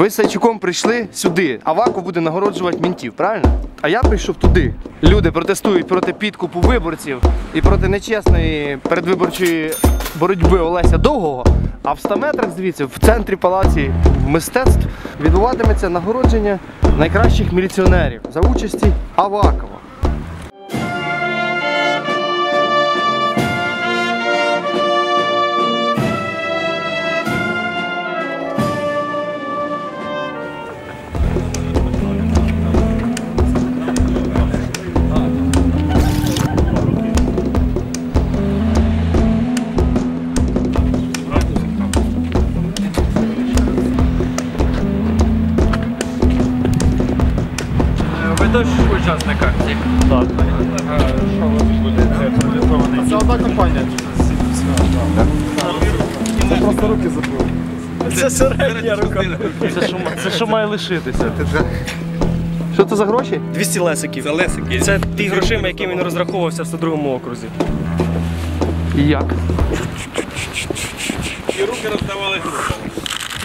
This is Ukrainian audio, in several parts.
Ви з Сайчуком прийшли сюди, Аваку буде нагороджувати мінтів, правильно? А я прийшов туди. Люди протестують проти підкупу виборців і проти нечесної передвиборчої боротьби Олеся Довгого. А в 100 метрах звідси, в центрі палаці мистецтв, відбуватиметься нагородження найкращих міліціонерів за участі Авакова. Теж учасник акції? Це одна компанія. Це середня рука. Це що, це що має лишитися? Що це за гроші? 200 лесиків. Це лесики. Це ті грошима, якими він розраховувався в 102 окрузі. І як? І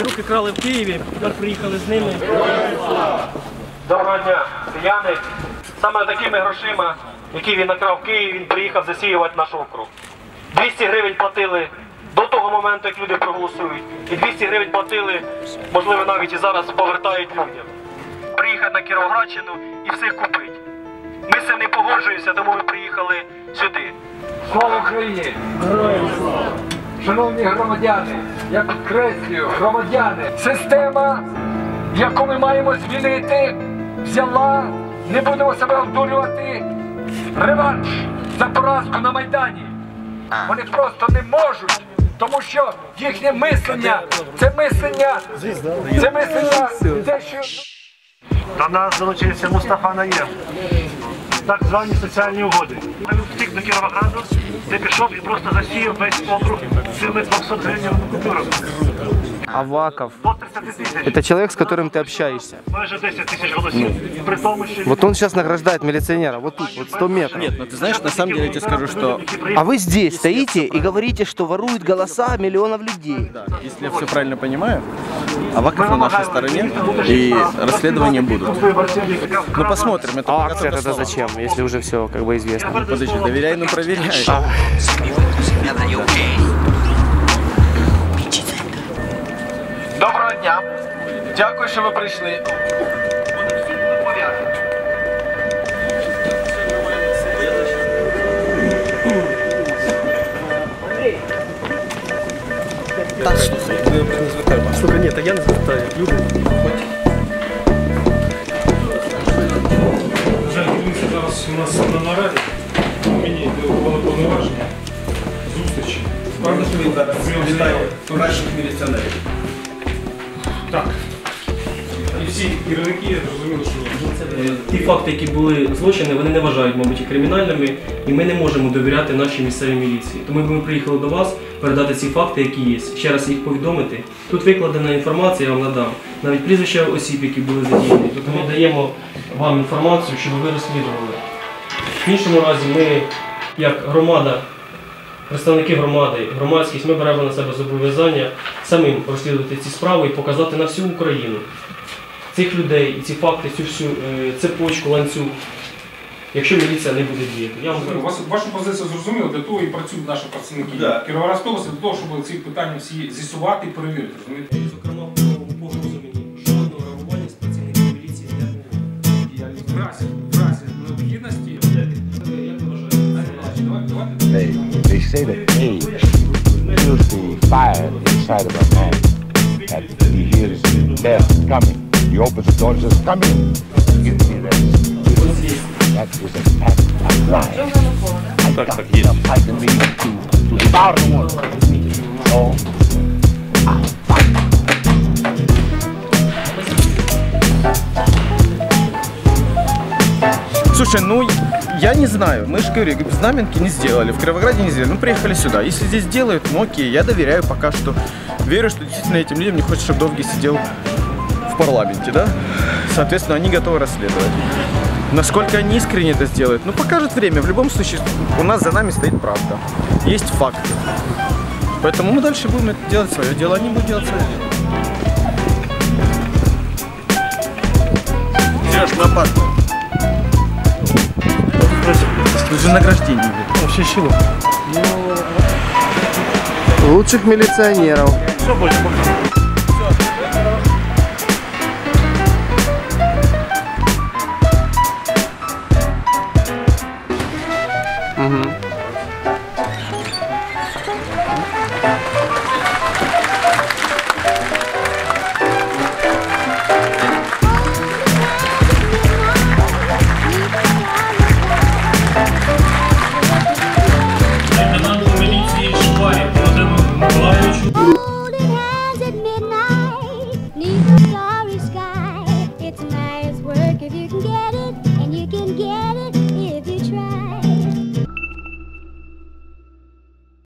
Руки крали в Києві, тепер приїхали з ними. Доброго дня, кияни. Саме такими грошима, які він накрав в Києві, він приїхав засіювати наш округ. 200 гривень платили до того моменту, як люди проголосують. І 200 гривень платили, можливо, навіть і зараз повертають людям. Приїхати на Кіровоградщину і всіх купити. Ми з цим не погоджуємося, тому ми приїхали сюди. Слава Україні! Героям слава! Шановні громадяни, я підкреслюю, громадяни, система, яку ми маємо змінити, взяла, не будемо себе обдурювати, реванш за поразку на Майдані. Вони просто не можуть, тому що їхнє мислення, це мислення, це мислення, те, що... До нас долучився Мустафа Наєм. Так звані соціальні угоди. Він втік до Кіровограду, де пішов і просто засіяв весь округ цими 200 гривень купюрами. Аваков. 30 тисяч, Это человек, с которым ты общаешься. майже 10 тисяч голосів. При тому, що Вот он сейчас награждает милиционера, вот тут, вот 100 метров. Нет, ну ты знаешь, на самом деле я тебе скажу, что А вы здесь стоите и говорите, что воруют голоса миллионов людей. если я все правильно понимаю, Аваков на нашей стороне и расследования будут. Ну посмотрим, это А акция тогда зачем, если уже все как бы известно? Подожди, доверяй, ну проверяй. Доброго Дякую, що ви прийшли. Слухай, ні, так я не звертаю. Люди. Жаль, дивіться, зараз у нас на нараді. Мені було повноваження. Зустрічі. Правда, що він зараз вітає кращих міліціонерів. Так. Всі керівники зрозуміли, що Ті факти, які були злочини, вони не вважають, мабуть, кримінальними, і ми не можемо довіряти нашій місцевій міліції. Тому ми приїхали до вас передати ці факти, які є, ще раз їх повідомити. Тут викладена інформація, я вам надам, навіть прізвища осіб, які були задіяні. Тобто ми даємо вам інформацію, щоб ви розслідували. В іншому разі ми, як громада, представники громади, громадськість, ми беремо на себе зобов'язання самим розслідувати ці справи і показати на всю Україну цих людей і ці факти, цю всю е, цепочку, ланцюг, якщо міліція не буде діяти. Я вам вас вашу позицію зрозуміло, для того і працюють наші працівники Да. Кіровоградської області, для того, щоб ці питання всі з'ясувати і перевірити. Розумієте? Зокрема, по погрозу мені жодного реагування з працівників міліції не було. В разі, в разі необхідності. Як ви вважаєте? Давайте, давайте. They, they say that A feels the fire inside of a man, that he hears death coming. He opens the door and says, come in. Give me that. That is an act of life. I got the fight in me to, to devour the world. So, I fight. Слушай, ну я не знаю, мы же говорю, знаменки не сделали, в Кировограде не сделали, ну приехали сюда. Если здесь делают, ну окей, я доверяю пока что. Верю, что действительно этим людям не хочется, чтобы Довгий сидел в парламенте, да? Соответственно, они готовы расследовать. Насколько они искренне это сделают, ну покажет время. В любом случае, у нас за нами стоит правда. Есть факты. Поэтому мы дальше будем это делать свое дело, они будут делать свое дело. Лопатка. Тут же награждение. блин. Вообще щелок. Лучших міліціонерів. Все, больше пока.